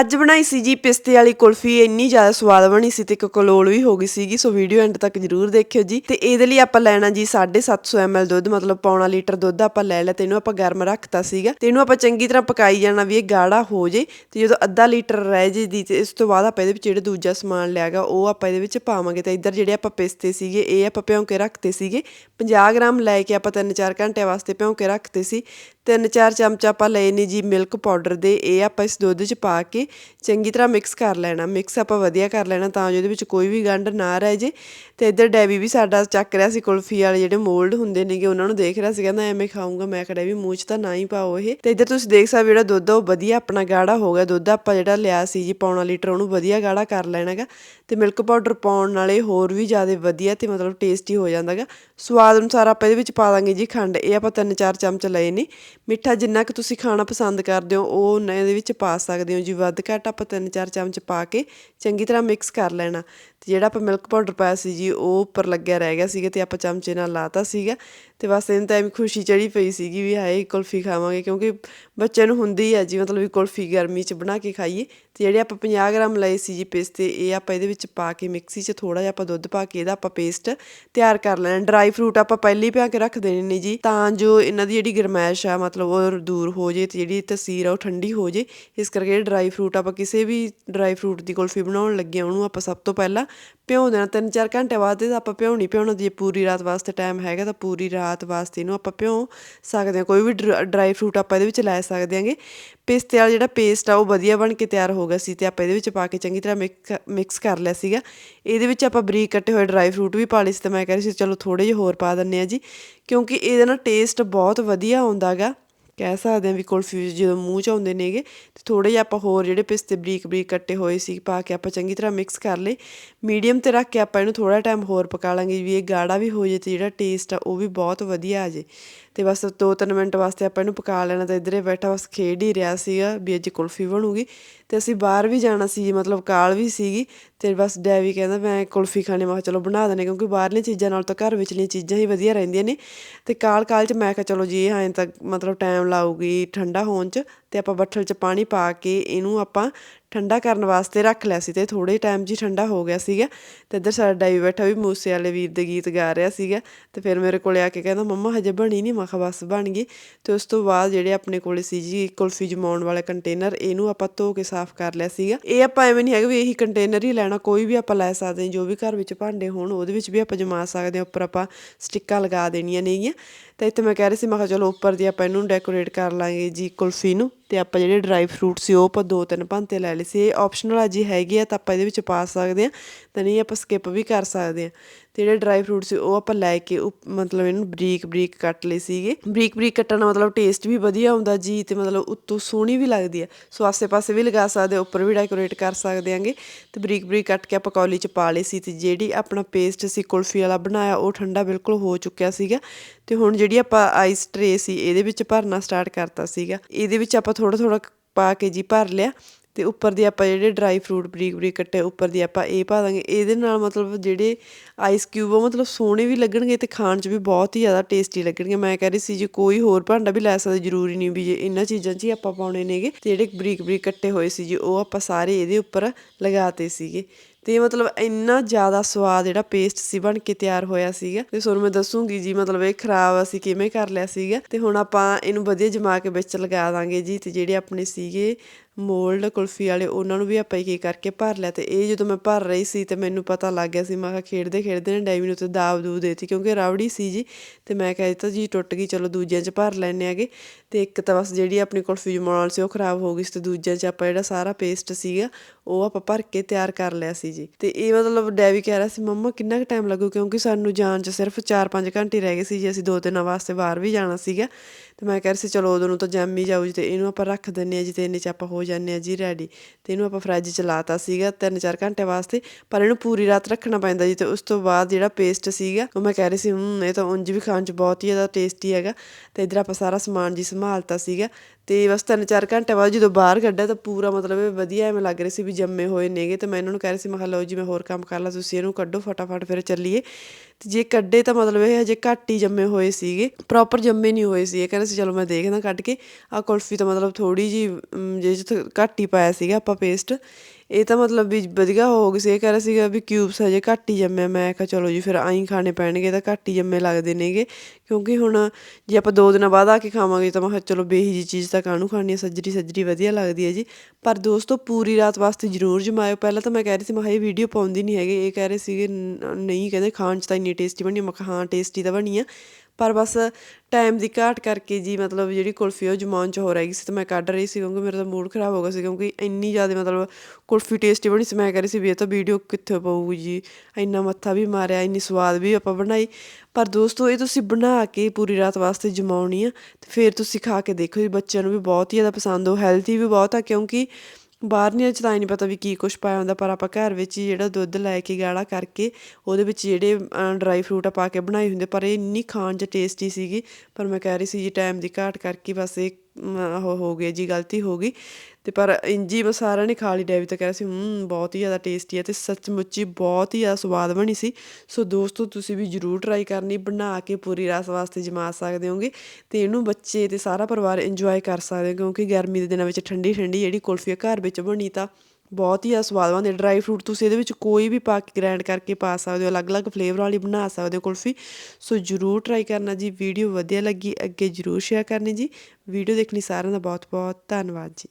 ਅੱਜ ਬਣਾਈ ਸੀ ਜੀ ਪਿਸਤੇ ਵਾਲੀ ਕੁਲਫੀ, ਇੰਨੀ ਜ਼ਿਆਦਾ ਸਵਾਦ ਬਣੀ ਸੀ ਤੇ ਇੱਕ ਕਲੋਲ ਵੀ ਹੋ ਗਈ ਸੀਗੀ, ਸੋ ਵੀਡੀਓ ਐਂਡ ਤੱਕ ਜਰੂਰ ਦੇਖਿਓ ਜੀ। ਤੇ ਇਹਦੇ ਲਈ ਆਪਾਂ ਲੈਣਾ ਜੀ 750 ml ਦੁੱਧ, ਮਤਲਬ ਪੌਣਾ ਲੀਟਰ ਦੁੱਧ ਆਪਾਂ ਲੈ ਲਿਆ ਤੇ ਇਹਨੂੰ ਆਪਾਂ ਗਰਮ ਰੱਖਤਾ ਸੀਗਾ। ਤੇ ਇਹਨੂੰ ਆਪਾਂ ਚੰਗੀ ਤਰ੍ਹਾਂ ਪਕਾਈ ਜਾਣਾ ਵੀ ਇਹ ਗਾੜਾ ਹੋ ਜੇ ਤੇ ਜਦੋਂ ਅੱਧਾ ਲੀਟਰ ਰਹਿ ਜੇ ਦੀ ਤੇ ਇਸ ਤੋਂ ਬਾਅਦ ਆਪਾਂ ਇਹਦੇ ਵਿੱਚ ਜਿਹੜਾ ਦੂਜਾ ਸਮਾਨ ਲਿਆਗਾ ਉਹ ਆਪਾਂ ਇਹਦੇ ਵਿੱਚ ਪਾਵਾਂਗੇ। ਤੇ ਇੱਧਰ ਜਿਹੜੇ ਆਪਾਂ ਪਿਸਤੇ ਸੀਗੇ, ਇਹ ਆਪਾਂ ਭਿਉਂ ਕੇ ਰੱਖਤੇ ਸੀਗੇ। 50 ਗ੍ਰਾਮ ਲੈ ਕੇ ਆਪਾਂ 3-4 ਘੰਟੇ ਵਾਸਤੇ ਭਿਉਂ ਕੇ ਰੱਖਤੇ ਸੀ। ਤਿੰਨ ਚਾਰ ਚਮਚ ਆਪਾਂ ਲਏ ਨੇ ਜੀ ਮਿਲਕ ਪਾਊਡਰ ਦੇ, ਇਹ ਆਪਾਂ ਇਸ ਦੁੱਧ 'ਚ ਪਾ ਕੇ ਚੰਗੀ ਤਰ੍ਹਾਂ ਮਿਕਸ ਕਰ ਲੈਣਾ। ਮਿਕਸ ਆਪਾਂ ਵਧੀਆ ਕਰ ਲੈਣਾ ਤਾਂ ਜੋ ਇਹਦੇ ਵਿੱਚ ਕੋਈ ਵੀ ਗੰਢ ਨਾ ਰਹਿ ਜੇ। ਤੇ ਇੱਧਰ ਡੈਵੀ ਵੀ ਸਾਡਾ ਚੱਕ ਰਿਹਾ ਸੀ ਕੁਲਫੀ ਵਾਲੇ ਜਿਹੜੇ ਮੋਲਡ ਹੁੰਦੇ ਨੇਗੇ, ਉਹਨਾਂ ਨੂੰ ਦੇਖ ਰਿਹਾ ਸੀ ਕਹਿੰਦਾ ਐਵੇਂ ਖਾਊਂਗਾ, ਮੈਂ ਕਿਹਾ ਵੀ ਮੂੰਹ 'ਚ ਤਾਂ ਨਾ ਹੀ ਪਾਓ ਇਹ। ਤੇ ਇੱਧਰ ਤੁਸੀਂ ਦੇਖ ਸਕਦੇ ਜਿਹੜਾ ਦੁੱਧ ਆ, ਉਹ ਵਧੀਆ ਆਪਣਾ ਗਾੜਾ ਹੋ ਗਿਆ। ਦੁੱਧ ਆਪਾਂ ਜਿਹੜਾ ਲਿਆ ਸੀ ਜੀ ਪੌਣਾ ਲੀਟਰ, ਉਹਨੂੰ ਵਧੀਆ ਗਾੜਾ ਕਰ ਲੈਣਾਗਾ ਤੇ ਮਿਲਕ ਪਾਊਡਰ ਪਾਉਣ ਨਾਲੇ ਹੋਰ ਵੀ ਜ਼ਿਆਦਾ ਵਧੀਆ ਤੇ ਮਤਲਬ ਟੇਸਟੀ ਹੋ ਜਾਂਦਾਗਾ ਸਵਾਦ ਅਨੁਸਾਰ ਆਪਾਂ ਇਹਦੇ ਵਿੱਚ ਪਾ ਦਾਂਗੇ ਜੀ ਖੰਡ। ਇਹ ਆਪਾਂ ਤਿੰਨ ਚਾਰ ਚਮਚ ਲਏ ਨੇ। ਮਿੱਠਾ ਜਿੰਨਾ ਕਿ ਤੁਸੀਂ ਖਾਣਾ ਪਸੰਦ ਕਰਦੇ ਹੋ, ਉਹ ਉਹਨਾਂ ਇਹਦੇ ਵਿੱਚ ਪਾ ਸਕਦੇ ਹੋ ਜੀ ਵੱਧ ਘੱਟ ਆਪਾਂ ਤਿੰਨ ਚਾਰ ਚਮਚ ਪਾ ਕੇ ਚੰਗੀ ਤਰ੍ਹਾਂ ਮਿਕਸ ਕਰ ਲੈਣਾ। ਤੇ ਜਿਹੜਾ ਆਪਾਂ ਮਿਲਕ ਪਾਊਡਰ ਪਾਇਆ ਸੀ ਜੀ, ਉਹ ਉੱਪਰ ਲੱਗਿਆ ਰਹਿ ਗਿਆ ਸੀਗਾ ਤੇ ਆਪਾਂ ਚਮਚੇ ਨਾਲ ਲਾਤਾ ਸੀਗਾ। ਤੇ ਬਸ ਇਹਨੂੰ ਤਾਂ ਐਵੇਂ ਖੁਸ਼ੀ ਚੜੀ ਪਈ ਸੀਗੀ ਵੀ ਹਾਏ ਕੁਲਫੀ ਖਾਵਾਂਗੇ, ਕਿਉਂਕਿ ਬੱਚਿਆਂ ਨੂੰ ਹੁੰਦੀ ਹੈ ਜੀ ਮਤਲਬ ਵੀ ਕੁਲਫੀ ਗਰਮੀ 'ਚ ਬਣਾ ਕੇ ਖਾਈਏ ਤੇ ਜਿਹੜੇ ਆਪਾਂ 50 ਗ੍ਰਾਮ ਲਏ ਸੀ ਜੀ ਪੇਸਤੇ ਇਹ ਆਪਾਂ ਇਹਦੇ ਵਿੱਚ ਪਾ ਕੇ ਮਿਕਸੀ 'ਚ ਥੋੜਾ ਜਿਹਾ ਆਪਾਂ ਦੁੱਧ ਪਾ ਕੇ ਇਹਦਾ ਆਪਾਂ ਪੇਸਟ ਤਿਆਰ ਕਰ ਲੈਣਾ। ਡਰਾਈ ਫਰੂਟ ਆਪਾਂ ਪਹਿਲਾਂ ਹੀ ਪਿਆ ਕੇ ਰੱਖ ਦੇਣੇ ਨੇ ਜੀ, ਤਾਂ ਜੋ ਇਹਨਾਂ ਦੀ ਜਿਹੜੀ ਗਰਮੈਸ਼ ਆ ਮਤਲਬ ਉਹ ਦੂਰ ਹੋ ਜੇ ਤੇ ਜਿਹੜੀ ਤਸੀਰ ਆ ਉਹ ਠੰਡੀ ਹੋ ਜੇ। ਇਸ ਕਰਕੇ ਜਿਹੜੇ ਡਰਾਈ ਫਰੂਟ ਆਪਾਂ ਕਿਸੇ ਵੀ ਡਰਾਈ ਫਰੂਟ ਦੀ ਕੁਲਫੀ ਬਣਾਉਣ ਲੱਗੇ ਆ, ਉਹਨੂੰ ਆਪਾਂ ਸਭ ਤੋਂ ਪਹਿਲਾਂ ਭਿਉਂ ਦੇਣਾ ਤਿੰਨ ਚਾਰ ਘੰਟੇ ਬਾਅਦ ਇਹ ਆਪਾਂ ਭਿਉਣੀ, ਭਿਉਣਾ ਜੇ ਪੂਰੀ ਰਾਤ ਵਾਸਤੇ ਟਾਈਮ ਹੈਗਾ ਤਾਂ ਪੂਰੀ ਰਾਤ ਵਾਸਤੇ ਇਹਨੂੰ ਆਪਾਂ ਭਿਉਂ ਸਕਦੇ ਹਾਂ। ਕੋਈ ਵੀ ਡਰਾਈ ਫਰੂਟ ਆਪਾਂ ਇਹਦੇ ਵਿੱਚ ਲੈ ਸਕਦੇ ਹਾਂਗੇ। ਪਿਸਤੇ ਵਾਲਾ ਜਿਹੜਾ ਪੇਸਟ ਆ, ਉਹ ਵਧੀਆ ਬਣ ਕੇ ਤਿਆਰ ਹੋ ਗਿਆ ਸੀ ਤੇ ਆਪਾਂ ਇਹਦੇ ਵਿੱਚ ਪਾ ਕੇ ਚੰਗੀ ਤਰ੍ਹਾਂ ਮਿਕਸ ਕਰ ਲਿਆ ਸੀਗਾ। ਇਹਦੇ ਵਿੱਚ ਆਪਾਂ ਬਰੀਕ ਕੱਟੇ ਹੋਏ ਡਰਾਈ ਫਰੂਟ ਵੀ ਪਾ ਲਏ ਸੀ ਤੇ ਮੈਂ ਕਹਿ ਰਹੀ ਸੀ, ਚਲੋ ਥੋੜੇ ਜਿਹੇ ਹੋਰ ਪਾ ਦਿੰਨੇ ਆ ਜੀ, ਕਿਉਂਕਿ ਇਹਦੇ ਨਾਲ ਟੇਸਟ ਬਹੁਤ ਵਧੀਆ ਆਉਂਦਾਗਾ ਕਹਿ ਸਕਦੇ ਹਾਂ ਵੀ ਕੁਲਫੀ ਜਦੋਂ ਮੂੰਹ 'ਚ ਆਉਂਦੇ ਨੇਗੇ, ਤੇ ਥੋੜੇ ਜਿਹਾ ਆਪਾਂ ਹੋਰ ਜਿਹੜੇ ਪਿਸਤੇ ਬਰੀਕ ਬਰੀਕ ਕੱਟੇ ਹੋਏ ਸੀ ਪਾ ਕੇ ਆਪਾਂ ਚੰਗੀ ਤਰ੍ਹਾਂ ਮਿਕਸ ਕਰ ਲਏ। ਮੀਡੀਅਮ ਤੇ ਰੱਖ ਕੇ ਆਪਾਂ ਇਹਨੂੰ ਥੋੜਾ ਟਾਈਮ ਹੋਰ ਪਕਾ ਲਾਂਗੇ ਵੀ ਇਹ ਗਾੜਾ ਵੀ ਹੋ ਜੇ ਤੇ ਜਿਹੜਾ ਟੇਸਟ ਆ ਉਹ ਵੀ ਬਹੁਤ ਵਧੀਆ ਆ ਜੇ ਤੇ ਬਸ 2-3 ਮਿੰਟ ਵਾਸਤੇ ਆਪਾਂ ਇਹਨੂੰ ਪਕਾ ਲੈਣਾ ਤੇ ਇਧਰੇ ਬੈਠਾ ਬਸ ਖੇਡ ਹੀ ਰਿਹਾ ਸੀਗਾ ਵੀ ਅੱਜ ਕੁਲਫੀ ਬਣੂਗੀ। ਤੇ ਅਸੀਂ ਬਾਹਰ ਵੀ ਜਾਣਾ ਸੀ, ਮਤਲਬ ਕਾਲ ਵੀ ਸੀਗੀ, ਤੇ ਬਸ ਡੈਵੀ ਕਹਿੰਦਾ ਮੈਂ ਕੁਲਫੀ ਖਾਣੇ, ਮੈਂ ਚਲੋ ਬਣਾ ਦਨੇ ਕਿਉਂਕਿ ਬਾਹਰਲੀਆਂ ਚੀਜ਼ਾਂ ਨਾਲ ਤਾਂ ਘਰ ਵਿਚਲੀਆਂ ਚੀਜ਼ਾਂ ਹੀ ਵਧੀਆ ਰਹਿੰਦੀਆਂ ਨੇ। ਤੇ ਕਾਲ ਕਾਲ 'ਚ ਮੈਂ ਕਿਹਾ ਚਲੋ ਜੀ, ਹਾਂ ਤਾਂ ਮਤਲਬ ਟਾਈਮ ਲਾਊਗੀ ਠੰਡਾ ਹੋਣ 'ਚ ਤੇ ਆਪਾਂ ਬੱਠਲ 'ਚ ਪਾਣੀ ਪਾ ਕੇ ਇਹਨੂੰ ਆਪਾਂ ਠੰਡਾ ਕਰਨ ਵਾਸਤੇ ਰੱਖ ਲਿਆ ਸੀ ਤੇ ਥੋੜੇ ਟਾਈਮ 'ਚ ਹੀ ਠੰਡਾ ਹੋ ਗਿਆ ਸੀਗਾ ਤੇ ਇੱਧਰ ਸਾਡਾ ਡਾਈ ਬੈਠਾ ਵੀ ਮੂਸੇ ਵਾਲੇ ਵੀਰ ਦੇ ਗੀਤ ਗਾ ਰਿਹਾ ਸੀਗਾ ਤੇ ਫਿਰ ਮੇਰੇ ਕੋਲੇ ਆ ਕੇ ਕਹਿੰਦਾ, ਮੰਮਾ, ਹਜੇ ਬਣੀ ਨਹੀਂ ਮਖਾ ਬਸ, ਬਣ ਗਈ। ਤੇ ਉਸ ਤੋਂ ਬਾਅਦ ਜਿਹੜੇ ਆਪਣੇ ਕੋਲੇ ਸੀ ਜੀ ਕੁਲਫੀ ਜਮਾਉਣ ਵਾਲਾ ਕੰਟੇਨਰ ਇਹਨੂੰ ਆਪਾਂ ਧੋ ਕੇ ਸਾਫ਼ ਕਰ ਲਿਆ ਸੀਗਾ। ਇਹ ਆਪਾਂ ਐਵੇਂ ਨਹੀਂ ਹੈਗਾ ਵੀ ਇਹੀ ਕੰਟੇਨਰ ਹੀ ਲੈਣਾ, ਕੋਈ ਵੀ ਆਪਾਂ ਲੈ ਸਕਦੇ ਜੋ ਵੀ ਘਰ ਵਿੱਚ ਭਾਂਡੇ ਹੋਣ, ਉਹਦੇ ਵਿੱਚ ਵੀ ਆਪਾਂ ਜਮਾ ਸਕਦੇ ਹਾਂ, ਉੱਪਰ ਆਪਾਂ ਸਟਿੱਕਾਂ ਲਗਾ ਦੇਣੀਆਂ ਨੇਗੀਆਂ। ਤਾਂ ਇੱਥੇ ਮੈਂ ਕਹਿ ਰਹੀ ਸੀ, ਮੈਂ ਕਿਹਾ ਚਲੋ ਉੱਪਰ ਦੀ ਆਪਾਂ ਇਹਨੂੰ ਡੈਕੋਰੇਟ ਕਰ ਲਾਂਗੇ ਜੀ ਕੁਲਫੀ ਨੂੰ। ਤੇ ਆਪਾਂ ਜਿਹੜੇ ਡਰਾਈ ਫਰੂਟ ਸੀ, ਉਹ ਆਪਾਂ ਦੋ ਤਿੰਨ ਭਾਂਤੇ ਲੈ ਲਏ ਸੀ। ਇਹ ਆਪਸ਼ਨਲ ਆ ਜੀ ਹੈਗੀ ਆ, ਤਾਂ ਆਪਾਂ ਇਹਦੇ ਵਿੱਚ ਪਾ ਸਕਦੇ ਆ ਤਾਂ ਨਹੀਂ, ਆਪਾਂ ਸਕਿਪ ਵੀ ਕਰ ਸਕਦੇ ਆ ਤੇ ਜਿਹੜੇ ਡਰਾਈ ਫਰੂਟ ਸੀ, ਉਹ ਆਪਾਂ ਲੈ ਕੇ ਮਤਲਬ ਇਹਨੂੰ ਬਰੀਕ ਬਰੀਕ ਕੱਟ ਲਏ ਸੀਗੇ। ਬਰੀਕ ਬਰੀਕ ਕੱਟਣ ਦਾ ਮਤਲਬ ਟੇਸਟ ਵੀ ਵਧੀਆ ਆਉਂਦਾ ਜੀ ਤੇ ਮਤਲਬ ਉੱਤੋਂ ਸੋਹਣੀ ਵੀ ਲੱਗਦੀ ਆ। ਸੋ ਆਸੇ ਪਾਸੇ ਵੀ ਲਗਾ ਸਕਦੇ, ਉੱਪਰ ਵੀ ਡੈਕੋਰੇਟ ਕਰ ਸਕਦੇ ਆਂਗੇ ਤੇ ਬਰੀਕ ਬਰੀਕ ਕੱਟ ਕੇ ਆਪਾਂ ਕੌਲੀ 'ਚ ਪਾ ਲਏ ਸੀ ਤੇ ਜਿਹੜੀ ਆਪਣਾ ਪੇਸਟ ਸੀ, ਕੁਲਫੀ ਵਾਲਾ ਬਣਾਇਆ, ਉਹ ਠੰਡਾ ਬਿਲਕੁਲ ਹੋ ਚੁੱਕਿਆ ਸੀਗਾ। ਤੇ ਹੁਣ ਜਿਹੜੀ ਆਪਾਂ ਆਈਸ ਟਰੇ ਸੀ, ਇਹਦੇ ਵਿੱਚ ਭਰਨਾ ਸਟਾਰਟ ਕਰਤਾ ਸੀਗਾ। ਇਹਦੇ ਵਿੱਚ ਆਪਾਂ ਥੋੜਾ ਥੋੜਾ ਪਾ ਕੇ ਜੀ ਭਰ ਲਿਆ ਤੇ ਉੱਪਰ ਦੀ ਆਪਾਂ ਜਿਹੜੇ ਡਰਾਈ ਫਰੂਟ ਬਰੀਕ ਬਰੀਕ ਕੱਟੇ ਉੱਪਰ ਦੀ ਆਪਾਂ ਇਹ ਪਾ ਦਾਂਗੇ। ਇਹਦੇ ਨਾਲ ਮਤਲਬ ਜਿਹੜੇ ਆਈਸ ਕਿਊਬ ਉਹ ਮਤਲਬ ਸੋਹਣੇ ਵੀ ਲੱਗਣਗੇ ਤੇ ਖਾਣ 'ਚ ਵੀ ਬਹੁਤ ਹੀ ਜ਼ਿਆਦਾ ਟੇਸਟੀ ਲੱਗਣਗੇ। ਮੈਂ ਕਹਿ ਰਹੀ ਸੀ ਜੀ ਕੋਈ ਹੋਰ ਭਾਂਡਾ ਵੀ ਲੈ ਸਕਦੇ, ਜ਼ਰੂਰੀ ਨਹੀਂ ਵੀ ਜੇ ਇਹਨਾਂ ਚੀਜ਼ਾਂ 'ਚ ਹੀ ਆਪਾਂ ਪਾਉਣੇ ਨੇਗੇ। ਤੇ ਜਿਹੜੇ ਬਰੀਕ ਬਰੀਕ ਕੱਟੇ ਹੋਏ ਸੀ ਜੀ, ਉਹ ਆਪਾਂ ਸਾਰੇ ਇਹਦੇ ਉੱਪਰ ਲਗਾਤੇ ਸੀਗੇ। ਤੇ ਮਤਲਬ ਇੰਨਾ ਜ਼ਿਆਦਾ ਸਵਾਦ ਜਿਹੜਾ ਪੇਸਟ ਸੀ ਬਣ ਕੇ ਤਿਆਰ ਹੋਇਆ ਸੀਗਾ। ਤੇ ਤੁਹਾਨੂੰ ਮੈਂ ਦੱਸੂਗੀ ਜੀ ਮਤਲਬ ਇਹ ਖਰਾਬ ਅਸੀਂ ਕਿਵੇਂ ਕਰ ਲਿਆ ਸੀਗਾ। ਤੇ ਹੁਣ ਆਪਾਂ ਇਹਨੂੰ ਵਧੀਆ ਜਮਾ ਕੇ ਵਿੱਚ ਲਗਾ ਦਾਂਗੇ ਜੀ ਤੇ ਜਿਹੜੇ ਆਪਣੇ ਸੀਗੇ ਮੋਲਡ ਕੁਲਫੀ ਵਾਲੇ, ਉਹਨਾਂ ਨੂੰ ਵੀ ਆਪਾਂ ਇੱਕ ਇੱਕ ਕਰਕੇ ਭਰ ਲਿਆ ਤੇ ਇਹ ਜਦੋਂ ਮੈਂ ਭਰ ਰਹੀ ਸੀ ਤੇ ਮੈਨੂੰ ਪਤਾ ਲੱਗ ਗਿਆ ਸੀ, ਮੈਂ ਕਿਹਾ ਖੇਡਦੇ ਖੇਡਦੇ ਨੇ ਡੈਵੀ ਨੂੰ ਤੇ ਦਾਬ ਦੂ ਦੇਤੀ ਕਿਉਂਕਿ ਰਾਵੜੀ ਸੀ ਜੀ। ਤੇ ਮੈਂ ਕਹਿ ਦਿੱਤਾ ਜੀ ਟੁੱਟ ਗਈ, ਚਲੋ ਦੂਜਿਆਂ 'ਚ ਭਰ ਲੈਣੇ ਆਗੇ ਤੇ ਇੱਕ ਤਾਂ ਬਸ ਜਿਹੜੀ ਆਪਣੀ ਕੁਲਫੀ ਜਮਾਉਣ ਸੀ ਉਹ ਖਰਾਬ ਹੋ ਗਈ ਸੀ ਤੇ ਦੂਜਿਆਂ 'ਚ ਆਪਾਂ ਜਿਹੜਾ ਸਾਰਾ ਪੇਸਟ ਸੀਗਾ, ਉਹ ਆਪਾਂ ਭਰ ਕੇ ਤਿਆਰ ਕਰ ਲਿਆ ਸੀ ਜੀ। ਤੇ ਇਹ ਮਤਲਬ ਡੈਵੀ ਕਹਿ ਰਿਹਾ ਸੀ, ਮੰਮਾ, ਕਿੰਨਾ ਕੁ ਟਾਈਮ ਲੱਗੂ? ਕਿਉਂਕਿ ਸਾਨੂੰ ਜਾਣ 'ਚ ਸਿਰਫ 4-5 ਘੰਟੇ ਰਹਿ ਗਏ ਸੀ ਜੀ, ਅਸੀਂ ਦੋ ਦਿਨਾਂ ਵਾਸਤੇ ਬਾਹਰ ਵੀ ਜਾਣਾ ਸੀਗਾ। ਤੇ ਮੈਂ ਕਹਿ ਰਿਹਾ ਸੀ, ਚਲੋ ਉਦੋਂ ਨੂੰ ਤਾਂ ਜੰਮ ਹੀ ਜਾਊ ਜੀ ਤੇ ਇਹਨੂੰ ਆਪਾਂ ਰੱਖ ਦਿੰਨੇ ਆ ਜੀ ਤੇ ਇੰਨੇ 'ਚ ਆਪਾਂ ਹੋ ਜਾਂਦੇ ਆ ਜੀ ਰੈਡੀ ਤੇ ਇਹਨੂੰ ਆਪਾਂ ਫਰਿੱਜ 'ਚ ਲਾਤਾ ਸੀਗਾ 3-4 ਘੰਟੇ ਵਾਸਤੇ, ਪਰ ਇਹਨੂੰ ਪੂਰੀ ਰਾਤ ਰੱਖਣਾ ਪੈਂਦਾ ਜੀ ਤੇ ਉਸ ਤੋਂ ਬਾਅਦ ਜਿਹੜਾ ਪੇਸਟ ਸੀਗਾ, ਉਹ ਮੈਂ ਕਹਿ ਰਹੀ ਸੀ, ਹੂੰ, ਇਹ ਤਾਂ ਉਂਝ ਵੀ ਖਾਣ 'ਚ ਬਹੁਤ ਹੀ ਜ਼ਿਆਦਾ ਟੇਸਟੀ ਹੈਗਾ। ਤੇ ਇਧਰ ਆਪਾਂ ਸਾਰਾ ਸਮਾਨ ਜੀ ਸੰਭਾਲਤਾ ਸੀਗਾ। ਤੇ ਬਸ ਤਿੰਨ ਚਾਰ ਘੰਟੇ ਬਾਅਦ ਜਦੋਂ ਬਾਹਰ ਕੱਢਿਆ ਤਾਂ ਪੂਰਾ ਮਤਲਬ ਇਹ ਵਧੀਆ ਐਵੇਂ ਲੱਗ ਰਿਹਾ ਸੀ ਵੀ ਜੰਮੇ ਹੋਏ ਨੇਗੇ ਤੇ ਮੈਂ ਇਹਨਾਂ ਨੂੰ ਕਹਿ ਰਹੀ ਸੀ, ਮੈਂ ਕਿਹਾ ਲਓ ਜੀ ਮੈਂ ਹੋਰ ਕੰਮ ਕਰ ਲਾ, ਤੁਸੀਂ ਇਹਨੂੰ ਕੱਢੋ ਫਟਾਫਟ ਫਿਰ ਚੱਲੀਏ। ਤੇ ਜੇ ਕੱਢੇ ਤਾਂ ਮਤਲਬ ਇਹ ਹਜੇ ਘੱਟ ਹੀ ਜੰਮੇ ਹੋਏ ਸੀਗੇ ਪ੍ਰੋਪਰ ਜੰਮੇ ਨਹੀਂ ਹੋਏ ਸੀ ਇਹ ਕਹਿੰਦੇ ਸੀ ਚਲੋ ਮੈਂ ਦੇਖਦਾ ਕੱਢ ਕੇ ਆ ਕੁਲਫੀ ਤਾਂ ਮਤਲਬ ਥੋੜੀ ਜੀ ਜੇ ਜਿੱਥੇ ਘੱਟ ਹੀ ਪਾਇਆ ਸੀਗਾ ਆਪਾਂ ਪੇਸਟ ਇਹ ਤਾਂ ਮਤਲਬ ਵੀ ਵਧੀਆ ਹੋ ਗਏ ਸੀ। ਇਹ ਕਹਿ ਰਿਹਾ ਸੀਗਾ ਵੀ ਕਿਊਬਸ ਹਜੇ ਘੱਟ ਹੀ ਜੰਮੇ। ਮੈਂ ਕਿਹਾ ਚਲੋ ਜੀ, ਫਿਰ ਆਈ ਖਾਣੇ ਪੈਣਗੇ ਤਾਂ ਘੱਟ ਹੀ ਜੰਮੇ ਲੱਗਦੇ ਨੇਗੇ। ਕਿਉਂਕਿ ਹੁਣ ਜੇ ਆਪਾਂ ਦੋ ਦਿਨਾਂ ਬਾਅਦ ਆ ਕੇ ਖਾਵਾਂਗੇ ਤਾਂ ਮੈਂ ਕਿਹਾ ਚਲੋ ਬੇਹੀ ਜੀ ਚੀਜ਼ ਤਾਂ ਕਾਹਨੂੰ ਖਾਣੀ ਹੈ ਸੱਜਰੀ ਸੱਜਰੀ ਵਧੀਆ ਲੱਗਦੀ ਹੈ ਜੀ। ਪਰ ਦੋਸਤੋ, ਪੂਰੀ ਰਾਤ ਵਾਸਤੇ ਜ਼ਰੂਰ ਜਮਾਇਓ। ਪਹਿਲਾਂ ਤਾਂ ਮੈਂ ਕਹਿ ਰਹੀ ਸੀ, ਮੈਂ ਕਿਹਾ ਇਹ ਵੀਡੀਓ ਪਾਉਂਦੀ ਨਹੀਂ ਹੈਗੇ। ਇਹ ਕਹਿ ਰਹੇ ਸੀਗੇ ਨਹੀਂ, ਕਹਿੰਦੇ ਖਾਣ 'ਚ ਤਾਂ ਇੰਨੀ ਟੇਸਟੀ ਬਣੀ ਮੈਂ ਕਿਹਾ ਹਾਂ ਟੇਸਟੀ ਤਾਂ ਬਣੀ ਆ। ਪਰ ਬਸ ਟਾਈਮ ਦੀ ਘਾਟ ਕਰਕੇ ਜੀ ਮਤਲਬ ਜਿਹੜੀ ਕੁਲਫੀ ਉਹ ਜਮਾਉਣ 'ਚ ਹੋ ਰਹੀ ਸੀ ਤੇ ਮੈਂ ਕੱਢ ਰਹੀ ਸੀ ਕਿਉਂਕਿ ਮੇਰਾ ਤਾਂ ਮੂਡ ਖਰਾਬ ਹੋ ਗਿਆ ਸੀ ਕਿਉਂਕਿ ਇੰਨੀ ਜ਼ਿਆਦਾ ਮਤਲਬ ਕੁਲਫੀ ਟੇਸਟੀ ਬਣੀ ਸੀ। ਮੈਂ ਕਹਿ ਰਹੀ ਸੀ ਵੀ ਇਹ ਤਾਂ ਵੀਡੀਓ ਕਿੱਥੇ ਪਊਗੀ ਜੀ। ਇੰਨਾ ਮੱਥਾ ਵੀ ਮਾਰਿਆ, ਇੰਨੀ ਸਵਾਦ ਵੀ ਆਪਾਂ ਬਣਾਈ। ਪਰ ਦੋਸਤੋ, ਇਹ ਤੁਸੀਂ ਬਣਾ ਕੇ ਪੂਰੀ ਰਾਤ ਵਾਸਤੇ ਜਮਾਉਣੀ ਆ ਤੇ ਫਿਰ ਤੁਸੀਂ ਖਾ ਕੇ ਦੇਖੋ ਜੀ, ਬੱਚਿਆਂ ਨੂੰ ਵੀ ਬਹੁਤ ਹੀ ਜ਼ਿਆਦਾ ਪਸੰਦ ਹੋ ਹੈਲਥੀ ਵੀ ਬਹੁਤ ਆ ਕਿਉਂਕਿ ਬਾਹਰਲੀਆਂ ਚ ਤਾਂ ਹੀ ਨਹੀਂ ਪਤਾ ਵੀ ਕੀ ਕੁਛ ਪਾਇਆ ਹੁੰਦਾ, ਪਰ ਆਪਾਂ ਘਰ ਵਿੱਚ ਹੀ ਜਿਹੜਾ ਦੁੱਧ ਲੈ ਕੇ ਗਾੜਾ ਕਰਕੇ ਉਹਦੇ ਵਿੱਚ ਜਿਹੜੇ ਡਰਾਈ ਫਰੂਟ ਆ ਪਾ ਕੇ ਬਣਾਏ ਹੁੰਦੇ, ਪਰ ਇਹ ਇੰਨੀ ਖਾਣ 'ਚ ਟੇਸਟੀ ਸੀਗੀ, ਪਰ ਮੈਂ ਕਹਿ ਰਹੀ ਸੀ ਜੀ ਟਾਈਮ ਦੀ ਘਾਟ ਕਰਕੇ ਬਸ ਇਹ ਉਹ ਹੋ ਗਿਆ ਜੀ, ਗਲਤੀ ਹੋ ਗਈ। ਤੇ ਪਰ ਇੰਜੀ ਬਸ ਸਾਰਿਆਂ ਨੇ ਖਾ ਲਈ ਡੈਵੀ ਤਾਂ ਕਹਿ ਰਿਹਾ ਸੀ, ਹੂੰ, ਬਹੁਤ ਹੀ ਜ਼ਿਆਦਾ ਟੇਸਟੀ ਹੈ ਤੇ ਸੱਚਮੁੱਚ ਹੀ ਬਹੁਤ ਹੀ ਜ਼ਿਆਦਾ ਸਵਾਦ ਬਣੀ ਸੀ। ਸੋ ਦੋਸਤੋ, ਤੁਸੀਂ ਵੀ ਜਰੂਰ ਟਰਾਈ ਕਰਨੀ, ਬਣਾ ਕੇ ਪੂਰੀ ਰਸ ਵਾਸਤੇ ਜਮਾ ਸਕਦੇ ਹੋਗੇ ਤੇ ਇਹਨੂੰ ਬੱਚੇ ਤੇ ਸਾਰਾ ਪਰਿਵਾਰ ਇੰਜੋਏ ਕਰ ਸਕਦੇ ਹੋ ਕਿਉਂਕਿ ਗਰਮੀ ਦੇ ਦਿਨਾਂ ਵਿੱਚ ਠੰਡੀ ਠੰਡੀ ਜਿਹੜੀ ਕੁਲਫੀ ਆ, ਘਰ ਵਿੱਚ ਬਣੀ ਤਾਂ ਬਹੁਤ ਹੀ ਜ਼ਿਆਦਾ ਸਵਾਦ ਬਣਦੀ ਡਰਾਈ ਫਰੂਟ ਤੁਸੀਂ ਇਹਦੇ ਵਿੱਚ ਕੋਈ ਵੀ ਪਾ ਕੇ ਗ੍ਰਾਈਂਡ ਕਰਕੇ ਪਾ ਸਕਦੇ ਹੋ, ਅਲੱਗ-ਅਲੱਗ ਫਲੇਵਰ ਵਾਲੀ ਬਣਾ ਸਕਦੇ ਹੋ ਕੁਲਫੀ। ਸੋ ਜਰੂਰ ਟਰਾਈ ਕਰਨਾ ਜੀ ਵੀਡੀਓ ਵਧੀਆ ਲੱਗੀ, ਅੱਗੇ ਜਰੂਰ ਸ਼ੇਅਰ ਕਰਨੀ ਜੀ। ਵੀਡੀਓ ਦੇਖਣੀ ਸਾਰਿਆਂ ਦਾ ਬਹੁਤ-ਬਹੁਤ ਧੰਨਵਾਦ ਜੀ।